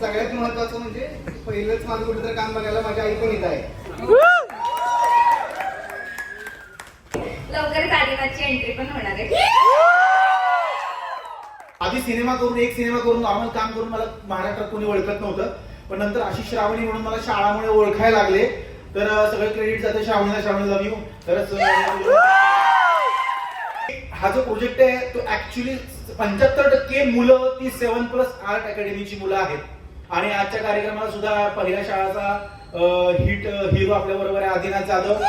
सगळ्यात महत्वाचं म्हणजे पहिलंच माझं कुठेतरी काम बघायला माझी आई पण इथं आहे. लवकरच आदिनाथची एंट्री पण होणार आहे. आधी सिनेमा करून एक सिनेमा करून नॉर्मल काम करून मला महाराष्ट्रात कोणी ओळखत नव्हतं. पण नंतर आशिष श्रावणी म्हणून मला शाळामुळे ओळखायला लागले. तर सगळं क्रेडिट जातं श्रावणीला श्रावणी लव्ह यू तरच हा जो प्रोजेक्ट आहे तो ऍक्च्युली पंच्याहत्तर टक्के मुलं ती सेव्हन प्लस आर्ट अकॅडमीची मुलं आहेत. आणि आजच्या कार्यक्रमाला सुद्धा पहिल्या शाळाचा हिट हिरो आपल्या बरोबर आहे आदिनाथ जाधव.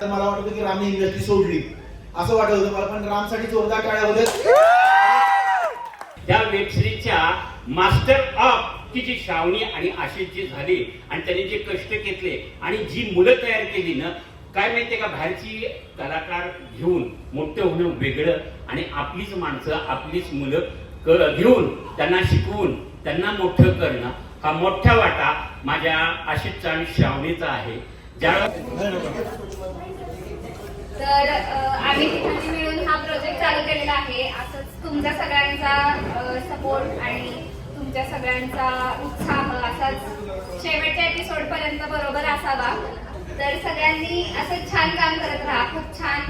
तर मला वाटत की रामने इंडस्ट्री सोडली. असं वाटत होतं मला पण रामसाठी जोरदार टाळ्या होत्या. त्या वेबसिरीजच्या मास्टर ऑफ ती जी श्रावणी आणि आशिष जी झाली आणि त्यांनी जे कष्ट घेतले आणि जी मुलं तयार केली ना काय माहितीये का बाहेरची कलाकार घेऊन मोठे होणं वेगळं आणि आपलीच माणसं आपलीच मुलं क- घेऊन त्यांना शिकवून त्यांना मोठं करणं हा मोठा वाटा माझ्या आशिषचा आणि श्रावणीचा आहे. ज्या तर आम्ही तिघांनी मिळून हा प्रोजेक्ट चालू केलेला आहे. असंच तुमच्या सगळ्यांचा सपोर्ट आणि तुमच्या सगळ्यांचा उत्साह असाच शेवटच्या एपिसोड पर्यंत बरोबर असावा. तर सगळ्यांनी असं छान काम करत राहा. खूप छान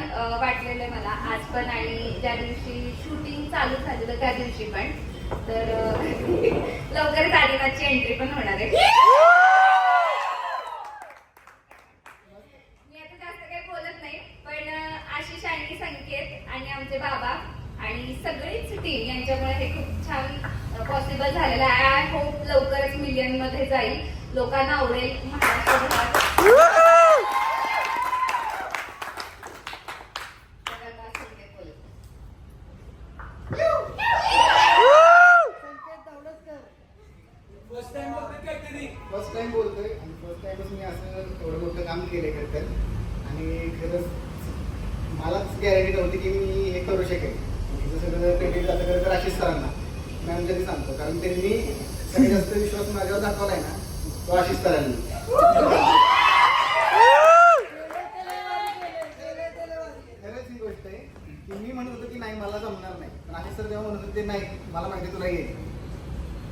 वाटलेलं मला आज पण आणि ज्या दिवशी शूटिंग चालू झालेलं त्या दिवशी पण. तर लवकर लवकरच आदिनाथची एंट्री पण होणार आहे. मी आता जास्त काही बोलत नाही पण आशिष आणि संकेत आणि आमचे बाबा आणि सगळीच टीम यांच्यामुळे हे खूप छान पॉसिबल झालेलं आहे. आय होप लवकरच मिलियनमध्ये जाईल. लोकांना आवडेल. महाराष्ट्रभरात तर आता संकेत बोलू. फर्स्ट टाइम बोलतोय आणि फर्स्ट टाइमच मी असं एवढं मोठं काम केलंय खरं तर आणि खरंच मलाच गॅरंटी नव्हती की मी हे करू शकेन तिचं सगळं क्रेडिट जातं खरं तर आशिष सरांना मॅनेजरनी सांगतो कारण त्यांनी सगळ्यात जास्त विश्वास माझ्यावर दाखवलाय ना तो आशिष सरांनी. खरंच ही गोष्ट आहे की मी म्हणत होतो की नाही मला जमणार नाही. पण आशिष सर तेव्हा म्हणत होते नाही मला माहिती आहे तुला येईल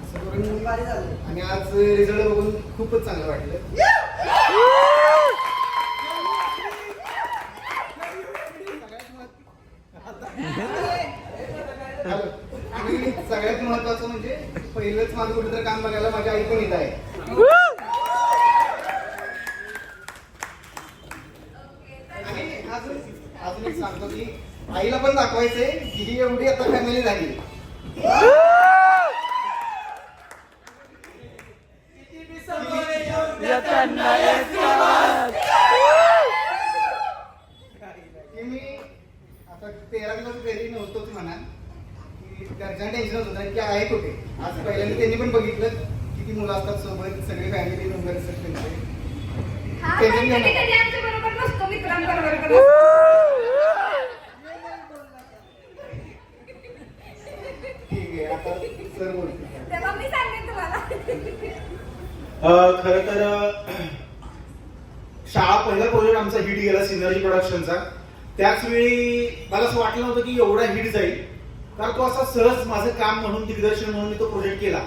असं करून आणि आज रिझल्ट बघून खूपच चांगलं वाटलं हॅलो. आणि सगळ्यात महत्वाचं म्हणजे पहिलंच माझं कुठेतरी काम बघायला माझी आई पण येत आहे. आणि अजून अजून एक सांगतो की आईला पण दाखवायचंय की ही एवढी आता फॅमिली झाली. किती मी आता तेरा दिवस घरी नव्हतोच म्हणा की घरच्या टेन्शन होतं की आहे कुठे? आज पहिल्यांदा त्यांनी पण बघितलं किती मुलं असतात सोबत सगळे फॅमिली मेंबर असतात त्यांचे. हा. ठीक आहे आता सर बोलतो खर तर शाळा पहिला प्रोजेक्ट आमचा हिट गेला सिनर्जी प्रोडक्शनचा त्याच वेळी मला असं वाटलं नव्हतं की एवढा हिट जाईल. कारण तो असा सहज माझं काम म्हणून दिग्दर्शन म्हणून मी तो प्रोजेक्ट केला.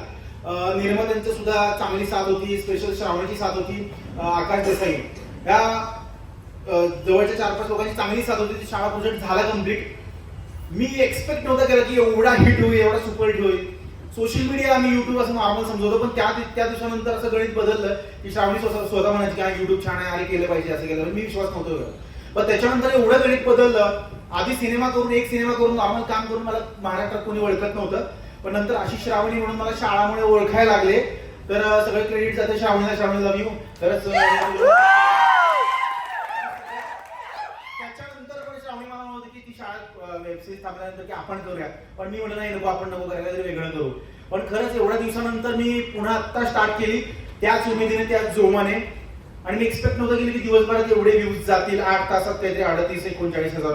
निर्मात्यांचं सुद्धा चांगली साथ होती स्पेशल श्रावणाची साथ होती आकाश देसाई. या जवळच्या चार पाच लोकांची चांगली साथ होती ती शाळा प्रोजेक्ट झाला कंप्लीट मी एक्सपेक्ट नव्हतं केलं की एवढा हिट होईल एवढा सुपर हिट होईल. सोशल मीडिया आम्ही युट्यूब असं नॉर्मल समजवतो पण त्या त्या दिवसानंतर असं गणित बदललं की श्रावणी स्वतः स्वतः म्हणायची की युट्यूब छान आहे आले केलं पाहिजे असं केलं. मी विश्वास नव्हतो पण त्याच्यानंतर एवढं गणित बदललं आधी सिनेमा करून एक सिनेमा करून नॉर्मल काम करून मला महाराष्ट्रात कोणी ओळखत नव्हतं. पण नंतर अशी श्रावणी म्हणून मला शाळामुळे ओळखायला लागले. तर सगळे क्रेडिट जाते श्रावणीला श्रावणी लव्ह यू तरच त्याच्यानंतर पण श्रावणी मला होती की ती शाळा वेब थांबल्यानंतर की आपण करूया. पण मी म्हटलं नाही नको आपण नको करायला तरी वेगळं करू. पण खरंच एवढ्या दिवसानंतर मी पुन्हा आत्ता स्टार्ट केली. त्याच उमेदीने त्याच जोमाने. आणि मी एक्सपेक्ट नव्हतं केलं की दिवसभरात एवढे व्ह्यूज जातील. आठ तासात काहीतरी अडतीस एकोणचाळीस हजार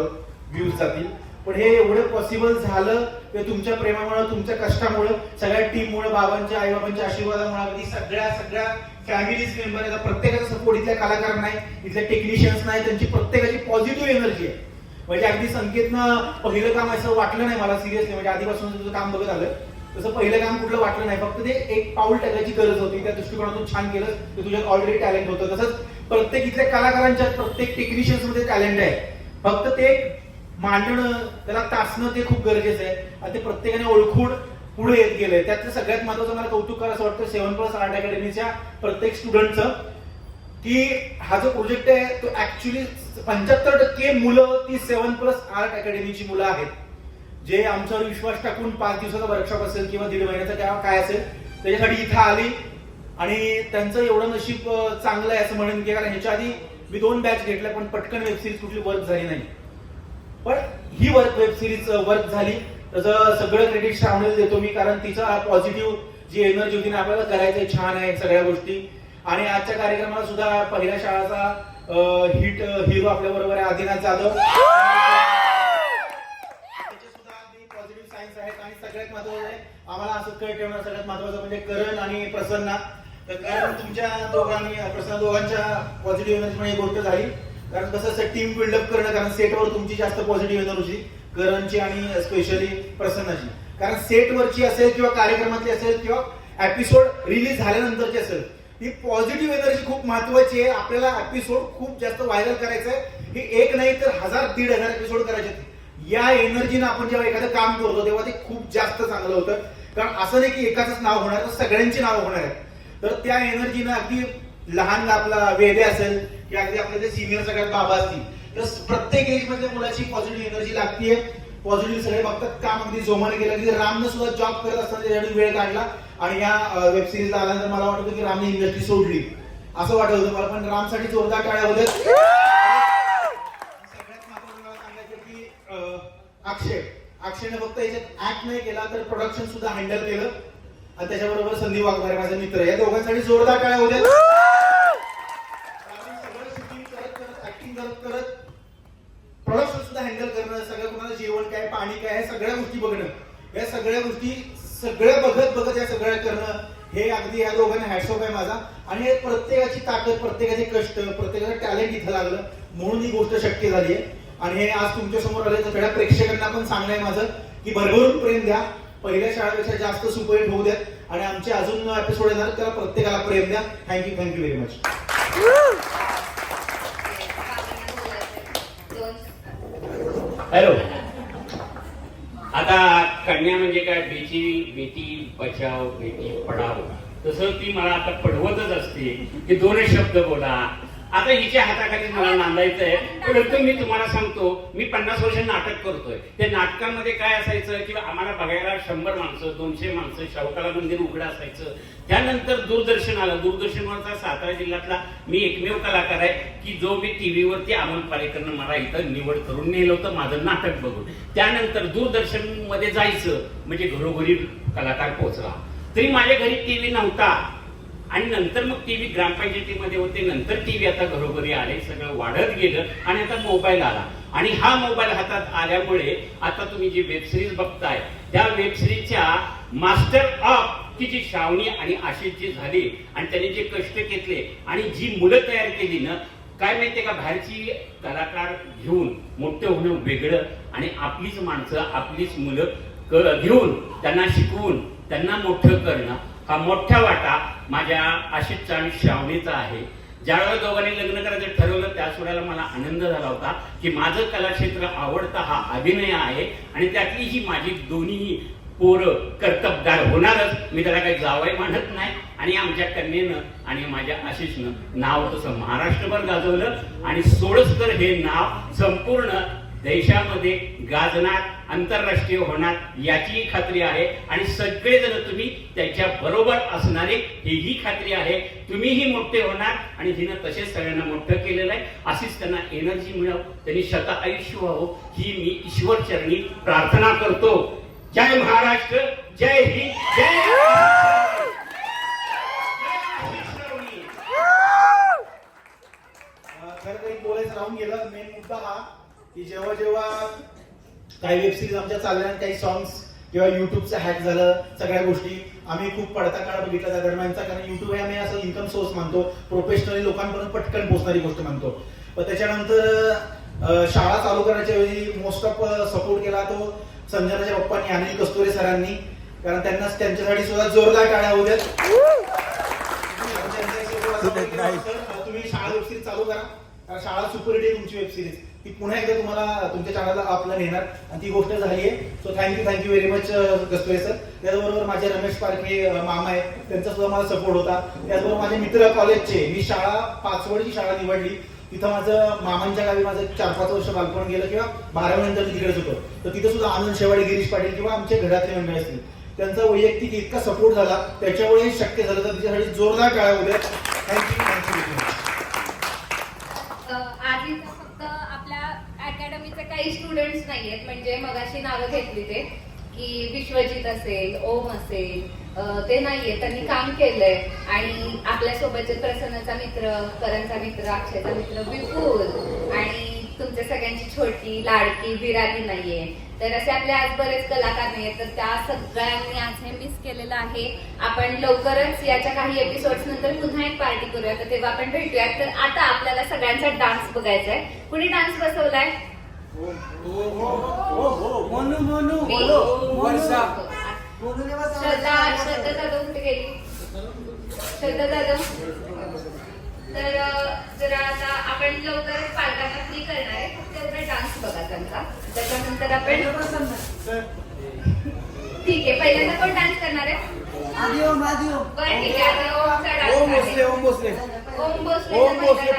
व्ह्यूज जातील. पण हे एवढं पॉसिबल झालं ते तुमच्या प्रेमामुळे तुमच्या कष्टामुळे सगळ्या टीममुळे बाबांच्या आई बाबांच्या आशीर्वादामुळे अगदी सगळ्या सगळ्या फॅमिलीज मेंबर आहेत. प्रत्येकाचा सपोर्ट इथल्या कलाकार नाही इथल्या टेक्निशियन्स नाही त्यांची प्रत्येकाची पॉझिटिव्ह एनर्जी आहे. म्हणजे अगदी संकेतनं पहिलं काम असं वाटलं नाही मला सिरियसली म्हणजे आधीपासून तुझं काम बघत आलं तसं पहिलं काम कुठलं वाटलं नाही. फक्त ते एक पाऊल टाकायची गरज होती. त्या दृष्टिकोनातून छान केलं ते तुझ्यात ऑलरेडी टॅलेंट होतं. तसंच प्रत्येक इथल्या कलाकारांच्या प्रत्येक टेक्निशियन्समध्ये टॅलेंट आहे. फक्त ते मांडणं त्याला तासणं ते खूप गरजेचं आहे. आणि ते प्रत्येकाने ओळखून पुढे येत गेलंय. त्यातलं सगळ्यात महत्वाचं मला कौतुक करायचं असं वाटतं सेव्हन प्लस आर्ट अकॅडमीच्या प्रत्येक स्टुडंटचं की हा जो प्रोजेक्ट आहे तो ऍक्च्युली पंच्याहत्तर टक्के मुलं ती सेव्हन प्लस आर्ट अकॅडमीची मुलं आहेत. जे आमच्यावर विश्वास टाकून पाच दिवसाचा वर्कशॉप असेल किंवा दीड महिन्याचा किंवा काय असेल त्याच्यासाठी इथं आली. आणि त्यांचं एवढं नशीब चांगलं आहे असं म्हणेन की कारण ह्याच्या आधी मी दोन बॅच घेतल्या पण पटकन वेबसिरीज कुठली वर्क झाली नाही. पण ही वर्क वेब सिरीज वर्क झाली. त्याचं सगळं क्रेडिट श्रावणीला देतो मी कारण तिचा पॉझिटिव्ह जी एनर्जी होती ना आपल्याला करायचंय छान आहे सगळ्या गोष्टी. आणि आजच्या कार्यक्रमाला सुद्धा पहिल्या शाळाचा हिट हिरो आपल्या बरोबर आहे आदिनाथ जाधव. त्याचे सुद्धा अगदी पॉझिटिव्ह सायन्स आहेत. आणि सगळ्यात महत्वाचं आहे आम्हाला असं कळ ठेवणं सगळ्यात महत्वाचं म्हणजे करण आणि प्रसन्ना. तर कारण तुमच्या दोघांनी प्रसन्न दोघांच्या पॉझिटिव्ह एनर्जी एक गोष्ट झाली. कारण कसं असं टीम बिल्डअप करणं कारण सेटवर तुमची जास्त पॉझिटिव्ह एनर्जी करणची आणि स्पेशली प्रसन्नाची. कारण सेटवरची असेल किंवा कार्यक्रमातली असेल किंवा एपिसोड रिलीज झाल्यानंतरची असेल ही पॉझिटिव्ह एनर्जी खूप महत्वाची आहे. आपल्याला एपिसोड खूप जास्त व्हायरल करायचं आहे हे एक नाही तर हजार दीड हजार एपिसोड करायचे या एनर्जीनं आपण जेव्हा एखादं काम करतो तेव्हा ते खूप जास्त चांगलं होतं. कारण असं नाही की एकाच नाव होणार तर सगळ्यांची नावं होणार आहेत. तर त्या एनर्जीनं अगदी लहान आपला वेदे असेल किंवा अगदी आपल्या जे सिनियर सगळ्यात बाबा असतील तर प्रत्येक एज मधल्या मुलाची पॉझिटिव्ह एनर्जी लागते पॉझिटिव्ह सगळे बघतात काम अगदी जोमाने केलं. की रामनं सुद्धा जॉब करत असताना त्याच्याकडे वेळ काढला. आणि या वेब सिरीजला आल्यानंतर मला वाटत की रामने इंडस्ट्री सोडली. असं वाटत होतं मला पण रामसाठी जोरदार टाळ्या होत्या. सगळ्यात महत्वाचं मला सांगायचं की अक्षय. अक्षयने फक्त याच्यात ऍक्ट नाही केला तर प्रोडक्शन सुद्धा हँडल केलं. आणि त्याच्याबरोबर संदीप वाघमारे माझे मित्र या दोघांसाठी जोरदार टाळ्या होत्या आम्ही सगळं shooting करत करत ऍक्टिंग करत करत प्रोडक्शन सुद्धा हँडल करणं सगळं कोणाला जेवण काय पाणी काय हे सगळ्या गोष्टी बघणं या सगळ्या गोष्टी सगळं बघत बघत या सगळ्या करणं हे अगदी या दोघांना हॅशॉप आहे माझा. आणि हे प्रत्येकाची ताकद प्रत्येकाचे कष्ट प्रत्येकाचं टॅलेंट इथं लागलं म्हणून ही गोष्ट शक्य झाली आहे आणि हे आज तुमच्यासमोर आले तर सगळ्या प्रेक्षकांना पण सांगणं आहे माझं की भरभरून प्रेम द्या. पहिल्या शाळेपेक्षा जास्त सुपरहिट होऊ द्या आणि आमचे अजून एपिसोड येणार त्याला प्रत्येकाला प्रेम द्या. Thank you thank you very much hello आता कन्या म्हणजे काय? बेटी बेटी बचाव बेटी पढाव तसं ती मला आता पडवतच असते. की दोनच शब्द बोला. आता हिच्या हाताखाली मला नांदायचं आहे परंतु मी तुम्हाला सांगतो मी पन्नास वर्ष नाटक करतोय. त्या नाटकामध्ये काय असायचं की आम्हाला बघायला शंभर माणसं दोनशे माणसं शाहूकाला मंदिर उघडं असायचं. त्यानंतर दूरदर्शन आलं. दूरदर्शनवरचा सातारा जिल्ह्यातला मी एकमेव कलाकार आहे की जो मी टीव्हीवरती अमोल पालेकरनं मला इथं निवड करून नेलं होतं माझं नाटक बघून. त्यानंतर दूरदर्शनमध्ये जायचं म्हणजे घरोघरी कलाकार पोहोचला. तरी माझ्या घरी टीव्ही नव्हता. आणि नंतर मग टीव्ही ग्रामपंचायतीमध्ये होते नंतर टीव्ही आता घरोघरी आले सगळं वाढत गेलं आणि आता मोबाईल आला. आणि हा मोबाईल हातात आल्यामुळे आता तुम्ही जी वेब सिरीज बघताय त्या वेब सिरीजच्या मास्टर ऑफ की जी श्रावणी आणि आशिष जी झाली आणि त्यांनी जे कष्ट घेतले आणि जी मुलं तयार केली ना काय माहितीये का बाहेरची कलाकार घेऊन मोठं होणं वेगळं आणि आपलीच माणसं आपलीच मुलं घेऊन त्यांना शिकवून त्यांना मोठं करणं हा मोठा वाटा माझ्या आशिषचा आणि श्रावणीचा आहे. ज्यावेळेला दोघांनी लग्न करायचं ठरवलं त्याच वेळेला मला आनंद झाला होता की माझं कलाक्षेत्र आवडता हा अभिनय आहे आणि त्यातली ही माझी दोन्ही पोरं कर्तबदार होणारच. मी त्याला काही जावय मानत नाही आणि आमच्या कन्येनं आणि माझ्या आशिषनं नाव तसं महाराष्ट्रभर गाजवलं आणि सोळसकर हे नाव संपूर्ण देशामध्ये गाजणार आंतरराष्ट्रीय होणार याचीही खात्री आहे. आणि सगळेजण तुम्ही त्याच्या बरोबर असणारे हेही खात्री आहे. तुम्हीही मोठे होणार आणि हिनं तसेच सगळ्यांना मोठं केलेलं आहे. अशीच त्यांना एनर्जी मिळव त्यांनी शत आयुष्य व्हावं ही मी ईश्वर चरणी प्रार्थना करतो. जय महाराष्ट्र जय हिंद जय खरं तर बोलायचं राहून गेलं. मेन मुद्दा हा की जेव्हा जेव्हा काही वेब सिरीज आमच्या चालल्या काही सॉंग्स किंवा युट्यूबचं हॅक झालं सगळ्या गोष्टी आम्ही खूप पडता काळ बघितला त्या दरम्यानचा. कारण युट्यूब हे आम्ही असं इन्कम सोर्स मानतो प्रोफेशनली लोकांपर्यंत पटकन पोहोचणारी गोष्ट मानतो. पण त्याच्यानंतर शाळा चालू करण्याच्या वेळी मोस्ट ऑफ सपोर्ट केला तो संजनाच्या पप्पांनी अनिल कस्तुरे सरांनी. कारण त्यांना त्यांच्यासाठी सुद्धा जोरदार टाळ्या होऊ द्यात त्यांचा एक support असा होता की, "सर, तुम्ही शाळा वेबसिरीज चालू करा. कारण शाळा सुपरहिट आहे तुमची वेबसिरीज ती पुन्हा एकदा तुम्हाला तुमच्या चॅनलला आपलं नेणार आणि ती गोष्ट झाली आहे. So thank you thank you very much Kasture sir त्याचबरोबर माझे रमेश पारखे मामा आहेत. त्यांचा सुद्धा मला सपोर्ट होता. त्याचबरोबर माझे मित्र कॉलेजचे मी शाळा पाचवडची शाळा निवडली. तिथं माझं मामांच्या गावी माझं चार पाच वर्ष बालपण गेलं किंवा बारावी नंतर मी तिकडेच होतो तर तिथं सुद्धा आनंद शेवाडी गिरीश पाटील किंवा आमच्या घरातले मंडळ असतील. त्यांचा वैयक्तिक इतका सपोर्ट झाला. त्याच्यामुळे शक्य झालं. तर तिच्यासाठी जोरदार टाळ्या उद्या थँक्यू थँक्यू आधी तर फक्त आपल्या अकॅडमीचे काही स्टुडंट्स नाहीयेत. म्हणजे मगाशी नावं घेतली ते की विश्वजित असेल ओम असेल ते नाहीये त्यांनी काम केलंय. आणि आपल्या सोबतचे प्रसन्नचा मित्र करणचा मित्र अक्षयचा मित्र विपुल. आणि तुमच्या सगळ्यांची छोटी लाडकी विराली नाहीये. तर असे आपले आज बरेच कलाकार नाहीयेत. तर त्या सगळ्यांनी आज हे मिस केलेलं आहे. आपण लवकरच याच्या काही एपिसोड्स नंतर पुन्हा एक पार्टी करूया. तर तेव्हा आपण भेटूया तर आता आपल्याला सगळ्यांचा डान्स बघायचा आहे कुणी डान्स बसवलाय? मोनू मोनू? बोलो वर्षा श्रद्धा श्रद्धा जाधव कुठे गेली श्रद्धा जाधव तर जरा आता आपण लवकरच पालकांना फ्री करणार आहे फक्त डान्स बघा त्यांचा त्याच्यानंतर आपण ठीक आहे पहिल्यांदा कोण डान्स करणार आहे आधी ओम आधी ओम बरं ठीक आहे आता ओमचा ओम डान्स भोसले ओम भोसले ओम भोसले ओम भोसले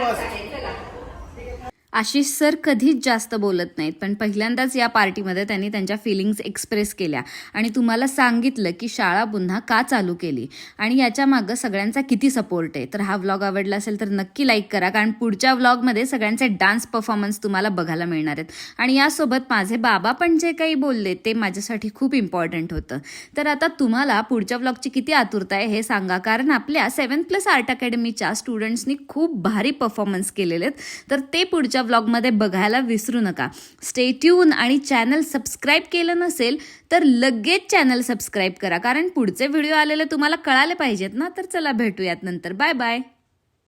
आशिष सर कधीच जास्त बोलत नाहीत पण पहिल्यांदाच या पार्टीमध्ये त्यांनी त्यांच्या फिलिंग्स एक्सप्रेस केल्या. आणि तुम्हाला सांगितलं की शाळा पुन्हा का चालू केली? आणि याच्या मागं सगळ्यांचा किती सपोर्ट आहे? तर हा व्लॉग आवडला असेल तर नक्की लाईक करा कारण पुढच्या व्लॉगमध्ये सगळ्यांचे डान्स परफॉर्मन्स तुम्हाला बघायला मिळणार आहेत. आणि यासोबत माझे बाबा पण जे काही बोलले ते माझ्यासाठी खूप इम्पॉर्टंट होतं. तर आता तुम्हाला पुढच्या व्लॉगची किती आतुरता आहे हे सांगा कारण आपल्या सेवन प्लस आर्ट अकॅडमीच्या स्टुडंट्सनी खूप भारी परफॉर्मन्स केलेले आहेत. तर ते पुढच्या व्लॉगमध्ये बघायला विसरू नका. स्टे ट्यून आणि चॅनल सबस्क्राईब केलं नसेल तर लगेच चॅनल सबस्क्राईब करा. कारण पुढचे व्हिडिओ आलेले तुम्हाला कळाले पाहिजेत ना? तर चला भेटूयात नंतर. Bye bye